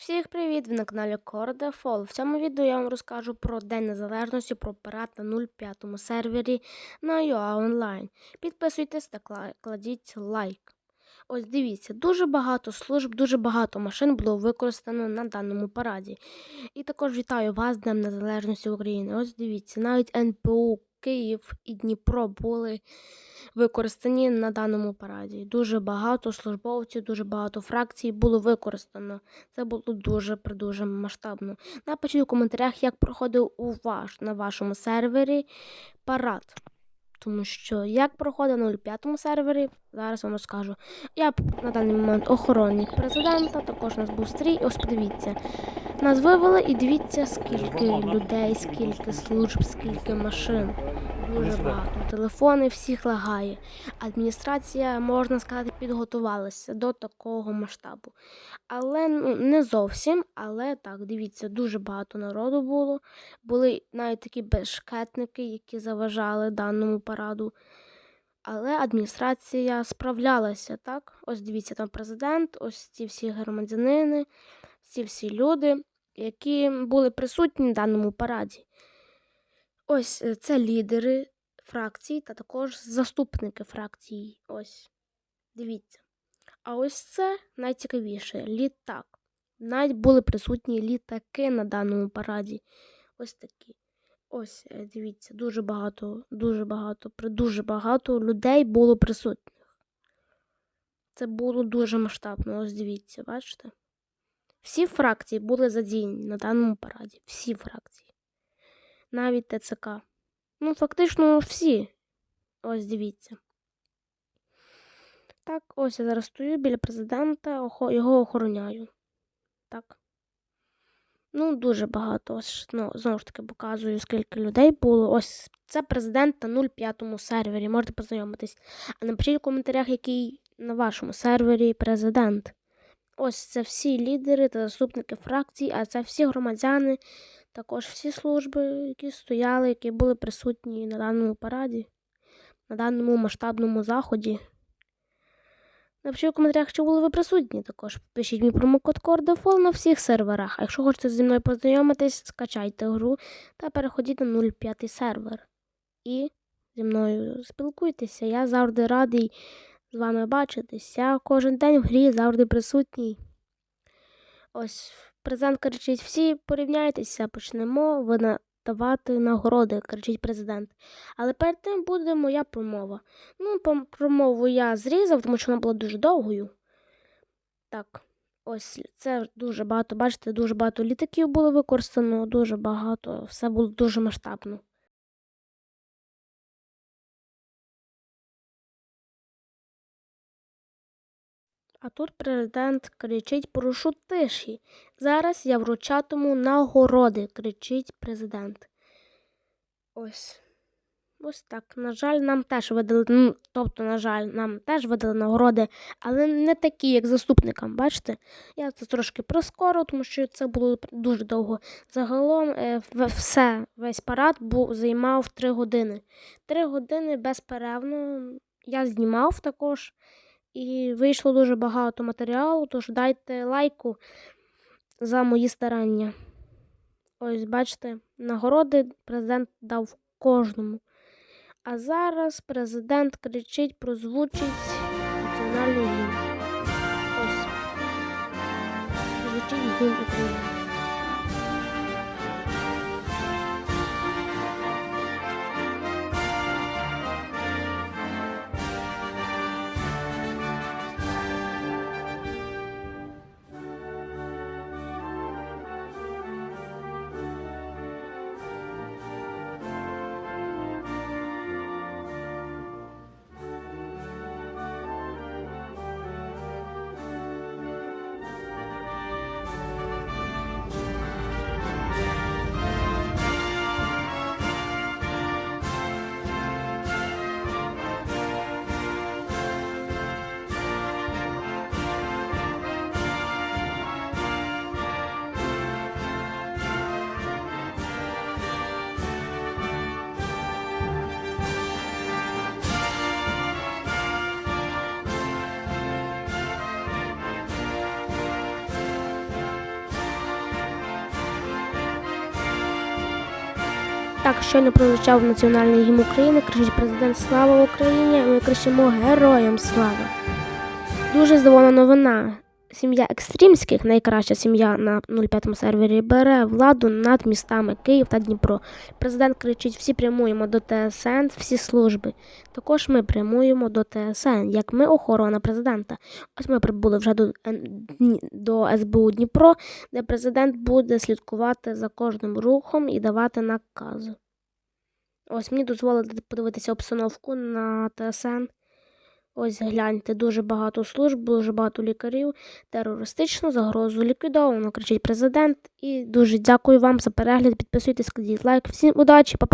Всіх привіт! Ви на каналі Core В цьому відео я вам розкажу про День Незалежності, про парад на 05 сервері на UA Online. Підписуйтесь та кладіть лайк. Ось дивіться, дуже багато служб, дуже багато машин було використано на даному параді. І також вітаю вас з Днем Незалежності України. Ось дивіться, навіть НПУ, Київ і Дніпро були використані на даному параді. Дуже багато службовців, дуже багато фракцій було використано. Це було дуже дуже масштабно. Напишіть у коментарях, як проходив у ваш на вашому сервері парад. Тому що як проходив на 05 сервері, зараз вам розкажу. Я на даний момент охоронник президента, також у нас був стрій. Ось подивіться. Нас вивели і дивіться, скільки людей, скільки служб, скільки машин. Дуже багато. Телефони всіх лагає. Адміністрація, можна сказати, підготувалася до такого масштабу. Але ну, не зовсім. Але так, дивіться, дуже багато народу було. Були навіть такі безшкетники, які заважали даному параду. Але адміністрація справлялася, так? Ось дивіться, там президент, ось ці всі громадянини, ці всі люди, які були присутні на даному параді. Ось е, це лідери фракцій та також заступники фракцій. Ось. Дивіться. А ось це найцікавіше літак. Навіть були присутні літаки на даному параді. Ось такі. Ось, е, дивіться, дуже багато, дуже багато, дуже багато людей було присутніх. Це було дуже масштабно. Ось дивіться, бачите? Всі фракції були задіяні на даному параді. Всі фракції. Навіть ТЦК. Ну, фактично, всі. Ось дивіться. Так, ось я зараз стою біля президента, його охороняю. Так. Ну, дуже багато. Ось, ну, знову ж таки, показую, скільки людей було. Ось це президент на 05 сервері. Можете познайомитись. А напишіть у коментарях, який на вашому сервері президент. Ось це всі лідери та заступники фракцій, а це всі громадяни, також всі служби, які стояли, які були присутні на даному параді, на даному масштабному заході. Напишіть у коментарях, чи були ви присутні також. Пишіть мій промокод CORDEFALL на всіх серверах. А якщо хочете зі мною познайомитись, скачайте гру та переходіть на 05 сервер. І зі мною спілкуйтеся. Я завжди радий з вами бачитись. Кожен день в грі завжди присутній. Ось президент кричить: всі порівняйтеся, почнемо видавати нагороди, кричить президент. Але перед тим буде моя промова. Ну, промову я зрізав, тому що вона була дуже довгою. Так, ось це дуже багато, бачите, дуже багато літаків було використано, дуже багато, все було дуже масштабно. А тут президент кричить прошу тиші. Зараз я вручатиму нагороди, кричить президент. Ось. Ось так. На жаль, нам теж видали, ну, тобто, на жаль, нам теж видали нагороди, але не такі, як заступникам. Бачите? Я це трошки прискорив, тому що це було дуже довго. Загалом е, все, весь парад був, займав 3 години. 3 години безперервно. Я знімав також. І вийшло дуже багато матеріалу, тож дайте лайку за мої старання. Ось, бачите, нагороди президент дав кожному. А зараз президент кричить, прозвучить національний гімн. Ось. Звучить гімн України. Так, щойно прозвучав національний гімн України, кричить президент Слава Україні! Ми кричимо Героям слава! Дуже здивована новина. Сім'я Екстрімських, найкраща сім'я на 05 сервері, бере владу над містами Київ та Дніпро. Президент кричить: всі прямуємо до ТСН, всі служби. Також ми прямуємо до ТСН, як ми охорона президента. Ось ми прибули вже до, до СБУ Дніпро, де президент буде слідкувати за кожним рухом і давати накази. Ось мені дозволили подивитися обстановку на ТСН. Ось гляньте, дуже багато служб, дуже багато лікарів. Терористичну загрозу ліквідовано, кричить президент. І дуже дякую вам за перегляд. Підписуйтесь, кладіть лайк. Всім удачі, па-па!